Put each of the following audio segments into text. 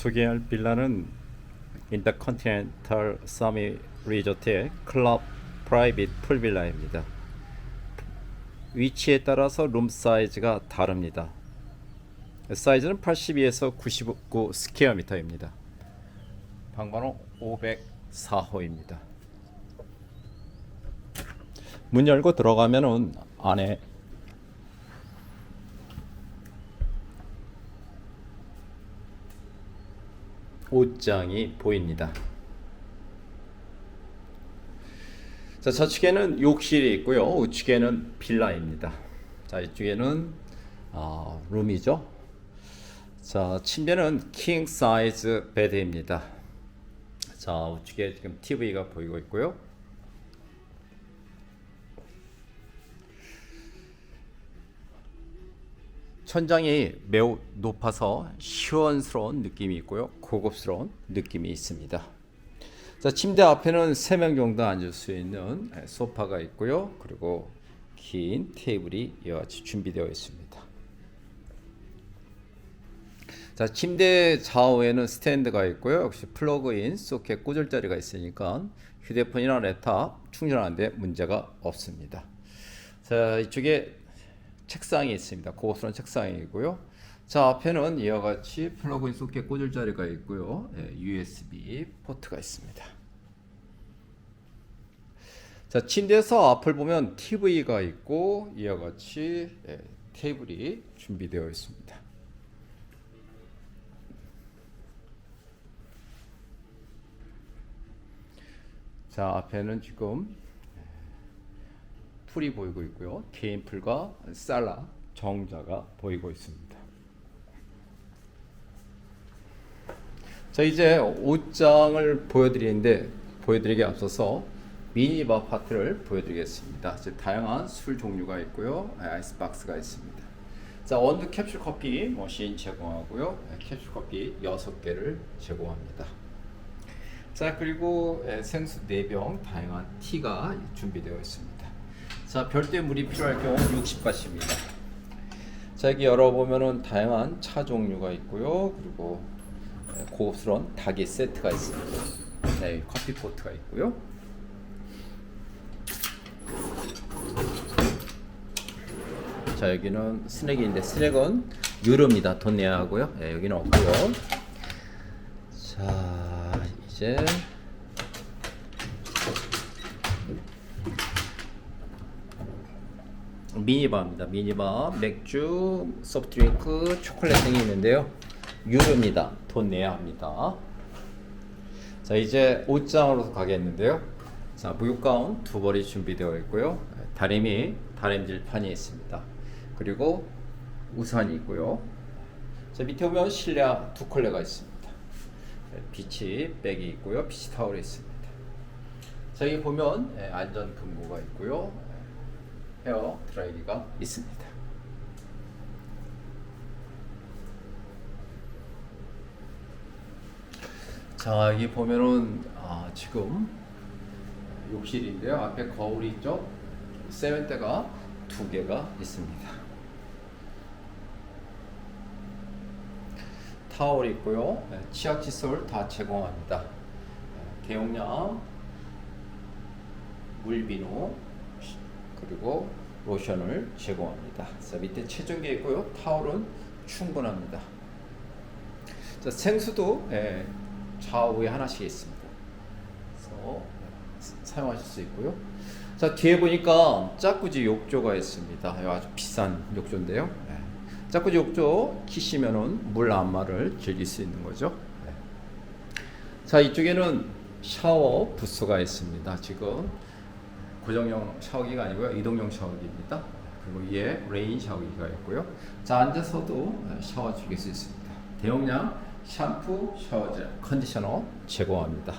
소개할 빌라는 인터컨티넨탈 서미 리조트의 클럽 프라이빗 풀빌라입니다. 위치에 따라서 룸 사이즈가 다릅니다. 사이즈는 82에서 99 스퀘어 미터입니다. 방번호 504호입니다. 문 열고 들어가면은 안에 옷장이 보입니다. 자, 저측에는 욕실이 있고요. 우측에는 빌라입니다. 자, 이쪽에는 어, 룸이죠. 자, 침대는 킹 사이즈 베드입니다. 자, 우측에 지금 TV가 보이고 있고요. 천장이 매우 높아서 시원스러운 느낌이 있고요. 고급스러운 느낌이 있습니다. 자, 침대 앞에는 3명 정도 앉을 수 있는 소파가 있고요. 그리고 긴 테이블이 이와 같이 준비되어 있습니다. 자, 침대 좌우에는 스탠드가 있고요. 역시 플러그인 소켓 꽂을 자리가 있으니까 휴대폰이나 랩탑 충전하는데 문제가 없습니다. 자, 이쪽에 책상이 있습니다. 고급스러운 책상이고요. 자, 앞에는 이와 같이 플러그인 소켓 꽂을 자리가 있고요. 예, USB 포트가 있습니다. 자, 침대에서 앞을 보면 TV가 있고 이와 같이 예, 테이블이 준비되어 있습니다. 자, 앞에는 지금 풀이 보이고 있고요. 개인 풀과 살라 정자가 보이고 있습니다. 자 이제 옷장을 보여드리는데 보여드리기 앞서서 미니바 파트를 보여드리겠습니다. 이제 다양한 술 종류가 있고요, 아이스박스가 있습니다. 자 원두 캡슐 커피 머신 제공하고요, 캡슐 커피 6개를 제공합니다. 자 그리고 에, 생수 4병 다양한 티가 준비되어 있습니다. 자 별도의 물이 필요할 경우 60바트입니다. 자 여기 열어보면은 다양한 차 종류가 있고요. 그리고 에, 고급스러운 닭의 세트가 있습니다. 네, 커피 포트가 있고요. 자 여기는 스낵인데 스낵은 유료입니다. 돈 내야 하고요. 네, 여기는 없고요. 자 이제 미니바입니다. 미니바 맥주, 소프트드링크, 초콜릿 등이 있는데요. 유료입니다. 돈 내야 합니다. 자 이제 옷장으로 가겠는데요. 자 무육 가운 두 벌이 준비되어 있고요. 다리미 다림질판이 있습니다. 그리고 우산이 있고요. 자 밑에 보면 실내 두 컬레가 있습니다. 비치 백이 있고요. 비치 타월이 있습니다. 자 여기 보면 예, 안전 금고가 있고요. 예, 헤어 드라이기가 있습니다. 자 여기 보면은 아, 지금 욕실인데요. 앞에 거울이 있죠. 세면대가 두 개가 있습니다. 타월이 있고요. 네, 치약 칫솔 다 제공합니다. 네, 대용량 물비누 그리고 로션을 제공합니다. 자, 밑에 체중계 있고요. 타월은 충분합니다. 자, 생수도 예, 좌우에 하나씩 있습니다. 그래서 예, 사용하실 수 있고요. 자, 뒤에 보니까 짜꾸지 욕조가 있습니다. 아주 비싼 욕조인데요. 예. 짜꾸지 욕조 키시면은 물 안마를 즐길 수 있는 거죠. 예. 자, 이쪽에는 샤워 부스가 있습니다. 지금 고정형 샤워기가 아니고요. 이동형 샤워기입니다. 그리고 위에 레인 샤워기가 있고요. 자, 앉아서도 샤워 즐길 수 있습니다. 대용량 샴푸, 샤워젤, 컨디셔너 제공합니다.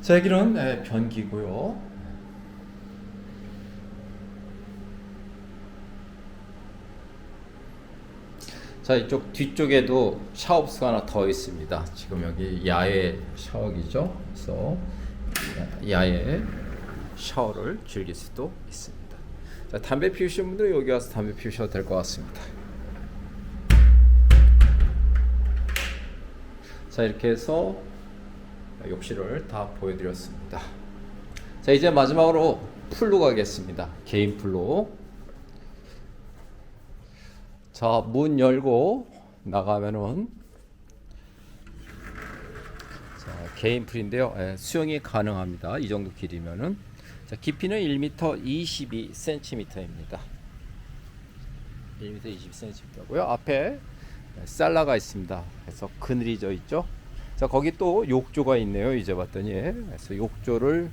자, 여기는 예, 변기고요. 자, 이쪽 뒤쪽에도 샤워부스가 하나 더 있습니다. 지금 여기 야외 샤워기죠. 그래서 야외 샤워를 즐길 수도 있습니다. 자, 담배 피우시는 분들 여기 와서 담배 피우셔도 될 것 같습니다. 자 이렇게 해서 욕실을 다 보여드렸습니다. 자 이제 마지막으로 풀로 가겠습니다. 개인 풀로. 자 문 열고 나가면은 자 개인 풀인데요. 예, 수영이 가능합니다. 이 정도 길이면은 자 깊이는 1m 22cm입니다. 1m 22cm고요. 앞에 살라가 있습니다. 그래서 그늘이 져 있죠. 자 거기 또 욕조가 있네요. 이제 봤더니 그래서 욕조를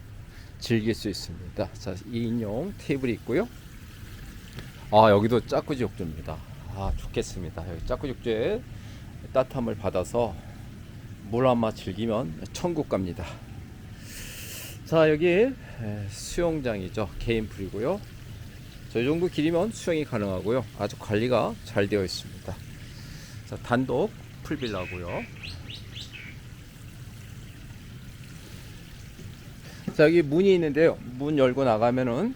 즐길 수 있습니다. 자 2인용 테이블이 있고요. 아 여기도 짜꾸지 욕조입니다. 아 좋겠습니다. 여기 짜꾸지 욕조에 따뜻함을 받아서 물한마 즐기면 천국 갑니다. 자 여기 에, 수영장이죠. 개인 풀이고요. 저 정도 길이면 수영이 가능하고요. 아주 관리가 잘 되어 있습니다. 자, 단독 풀빌라고요. 자, 여기 문이 있는데요. 문 열고 나가면은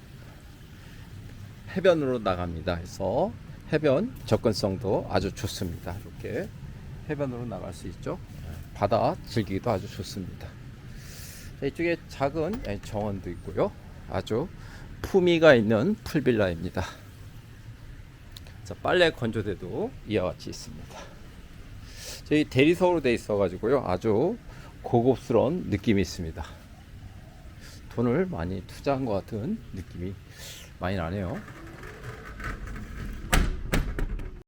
해변으로 나갑니다. 그래서 해변 접근성도 아주 좋습니다. 이렇게 해변으로 나갈 수 있죠. 바다 즐기기도 아주 좋습니다. 자, 이쪽에 작은 예, 정원도 있고요. 아주 품위가 있는 풀빌라입니다. 자, 빨래 건조대도 이와 같이 있습니다. 저희 대리석으로 돼 있어 가지고요. 아주 고급스러운 느낌이 있습니다. 돈을 많이 투자한 것 같은 느낌이 많이 나네요.